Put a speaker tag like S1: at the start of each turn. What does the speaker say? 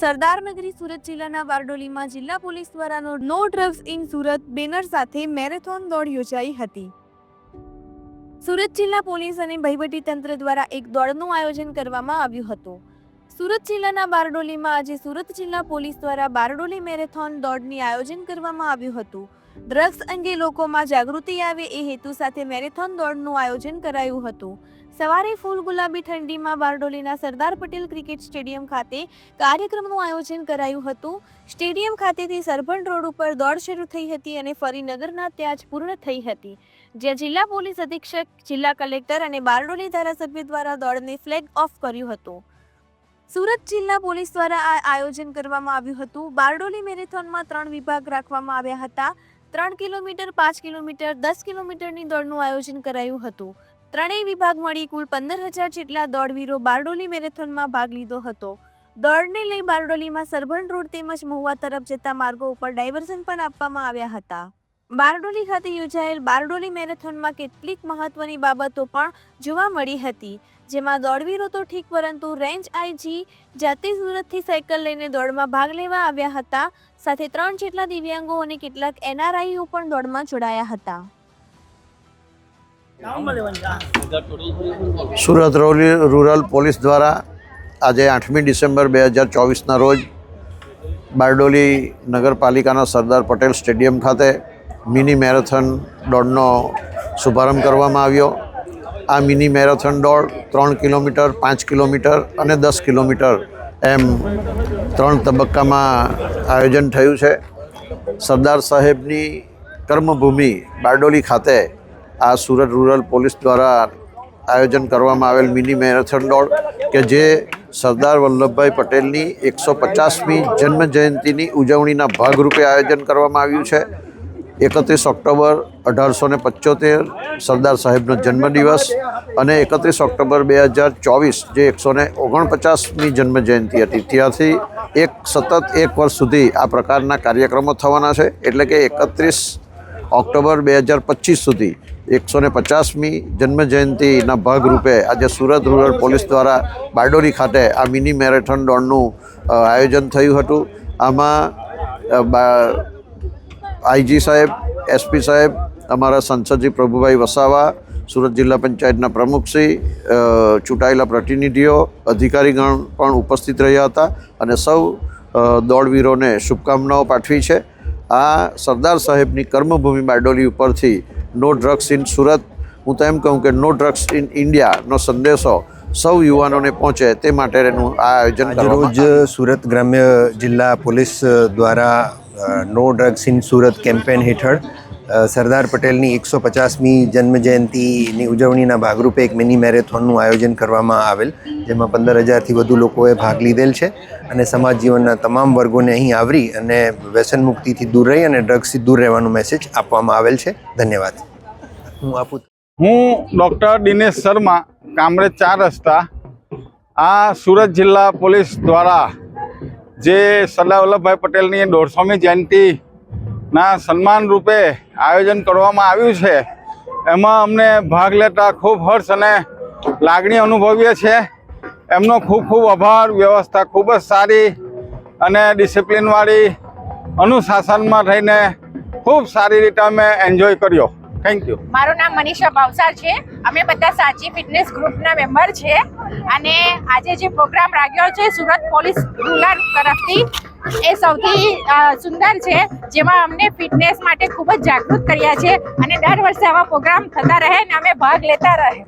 S1: સરદારનગરી સુરત જિલ્લાના બારડોલીમાં જિલ્લા પોલીસ દ્વારા no drugs in Surat banner સાથે મેરેથોન દોડ યોજાઈ હતી. સુરત જિલ્લા પોલીસ અને વહીવટી તંત્ર દ્વારા એક દોડનું આયોજન કરવામાં આવ્યું હતું. સુરત જિલ્લાના બારડોલીમાં આજે સુરત જિલ્લા પોલીસ દ્વારા બારડોલી મેરેથોન દોડની આયોજન કરવામાં આવ્યું હતું. ડ્રગ્સ અંગે લોકોમાં જાગૃતિ આવે એ હેતુ સાથે મેરેથોન દોડનું આયોજન કરાયું હતું. સવારે ફૂલ ગુલાબી ઠંડીમાં બારડોલીના સરદાર પટેલ ક્રિકેટ સ્ટેડિયમ ખાતે કાર્યક્રમનું આયોજન કરાયું હતું. સ્ટેડિયમ ખાતેથી સરભણ રોડ ઉપર દોડ શરૂ થઈ હતી અને ફરી નગરના ત્યાં જ પૂર્ણ થઈ હતી. જ્યાં જિલ્લા પોલીસ અધિક્ષક, જિલ્લા કલેક્ટર અને બારડોલી ધારાસભ્ય દ્વારા દોડને ફ્લેગ ઓફ કર્યું હતું. સુરત જિલ્લા પોલીસ દ્વારા આ આયોજન કરવામાં આવ્યું હતું. બારડોલી મેરેથોનમાં ત્રણ વિભાગ રાખવામાં આવ્યા હતા. ત્રણ કિલોમીટર, પાંચ કિલોમીટર, દસ કિલોમીટરની દોડનું આયોજન કરાયું હતું. ત્રણેય વિભાગ મળી કુલ પંદર હજાર જેટલા દોડવીરો બારડોલી મેરેથોનમાં ભાગ લીધો હતો. દોડને લઈ બારડોલીમાં સરભણ રોડ તેમજ મહુવા તરફ જતા માર્ગો ઉપર ડાયવર્ઝન પણ આપવામાં આવ્યા હતા. બારડોલી ખાતે યોજાયેલ બારડોલી મેરેથોનમાં કેટલીક મહત્વની બાબતો પણ જોવા મળી હતી. જેમાં દોડવીરો તો ઠીક પરંતુ રેન્જ આઈજી જાતે સુરતથી સાયકલ લઈને દોડમાં ભાગ લેવા આવ્યા હતા. સાથે ત્રણ જેટલા દિવ્યાંગો અને કેટલાક એનઆરઆઈઓ પણ દોડમાં જોડાયા હતા.
S2: સુરત રોલી રૂરલ પોલીસ દ્વારા આજે આઠમી ડિસેમ્બર બે હજાર ચોવીસના રોજ બારડોલી નગરપાલિકાના સરદાર પટેલ સ્ટેડિયમ ખાતે મિની મેરેથોન દોડનો શુભારંભ કરવામાં આવ્યો. આ મિની મેરેથોન દોડ ત્રણ કિલોમીટર, પાંચ કિલોમીટર અને દસ કિલોમીટર એમ ત્રણ તબક્કામાં આયોજન થયું છે. સરદાર સાહેબની કર્મભૂમિ બારડોલી ખાતે આ સુરત રૂરલ પોલીસ દ્વારા આયોજન કરવામાં આવેલ મિની મેરેથોન દોડ કે જે સરદાર વલ્લભભાઈ પટેલની એકસો પચાસમી જન્મ જયંતીની ઉજવણીના ભાગરૂપે આયોજન કરવામાં આવ્યું છે. એકત્રીસ ઓક્ટોબર અઢારસો ને પંચોતેર, સરદાર સાહેબનો જન્મદિવસ અને એકત્રીસ ઓક્ટોબર બે હજાર ચોવીસ, જે એકસો ને ઓગણપચાસમી જન્મજયંતિ હતી. ત્યાંથી એક સતત એક વર્ષ સુધી આ પ્રકારના કાર્યક્રમો થવાના છે. એટલે કે એકત્રીસ ઓક્ટોબર બે હજાર પચીસ સુધી એકસો ને પચાસમી જન્મજયંતિના ભાગરૂપે આજે સુરત રૂરલ પોલીસ દ્વારા બારડોલી ખાતે આ મિની મેરેથોન દોડનું આયોજન થયું હતું. આમાં આઈજી સાહેબ એસપી સાહેબ અમારા સંસદજી પ્રભુભાઈ વસાવા સુરત જિલ્લા પંચાયતના પ્રમુખશ્રી ચૂંટાયેલા પ્રતિનિધિઓ અધિકારીગણ પણ ઉપસ્થિત રહ્યા હતા અને સૌ દોડવીરોને શુભકામનાઓ પાઠવી છે. આ સરદાર સાહેબની કર્મભૂમિ બારડોલી ઉપરથી નો ડ્રગ્સ ઇન સુરત હું તો એમ કહું કે નો ડ્રગ્સ ઇન ઇન્ડિયાનો સંદેશો સૌ યુવાનોને પહોંચે તે માટેનું આ આયોજન
S3: રોજ સુરત ગ્રામ્ય જિલ્લા પોલીસ દ્વારા no drugs in Surat campaign હેઠળ. સરદાર પટેલની એકસો પચાસમી જન્મજયંતિની ઉજવણીના ભાગરૂપે એક મિની મેરેથોનનું આયોજન કરવામાં આવેલ, જેમાં પંદર હજારથી વધુ લોકોએ ભાગ લીધેલ છે અને સમાજ જીવનના તમામ વર્ગોને અહીં આવરી અને વ્યસન મુક્તિથી દૂર રહી અને ડ્રગ્સથી દૂર રહેવાનો મેસેજ આપવામાં આવેલ છે. ધન્યવાદ. હું આપું
S4: હું ડૉક્ટર દિનેશ શર્મા, કામરેજ ચાર રસ્તા, આ સુરત જિલ્લા પોલીસ દ્વારા જે સરદાર વલ્લભભાઈ પટેલની દોઢસોમી જયંતિના સન્માન રૂપે આયોજન કરવામાં આવ્યું છે, એમાં અમને ભાગ લેતા ખૂબ હર્ષ અને લાગણી અનુભવીએ છીએ. એમનો ખૂબ ખૂબ આભાર, વ્યવસ્થા ખૂબ જ સારી અને ડિસિપ્લિનવાળી અનુશાસનમાં રહીને ખૂબ સારી રીતે અમે એન્જોય કર્યો. થેન્ક યુ
S5: મારું નામ મનીષા ભાવસાર છે. અમે બધા સાચી ફિટનેસ ગ્રુપના મેમ્બર છે. અને આજે જે પ્રોગ્રામ રાખ્યો છે, સુરત પોલીસ રૂરલ તરફથી, એ સૌથી સુંદર છે, જેમાં અમને ફિટનેસ માટે ખૂબ જ જાગૃત કર્યા છે. અને દર વર્ષે આવા પ્રોગ્રામ થતા રહે અને અમે ભાગ લેતા રહે.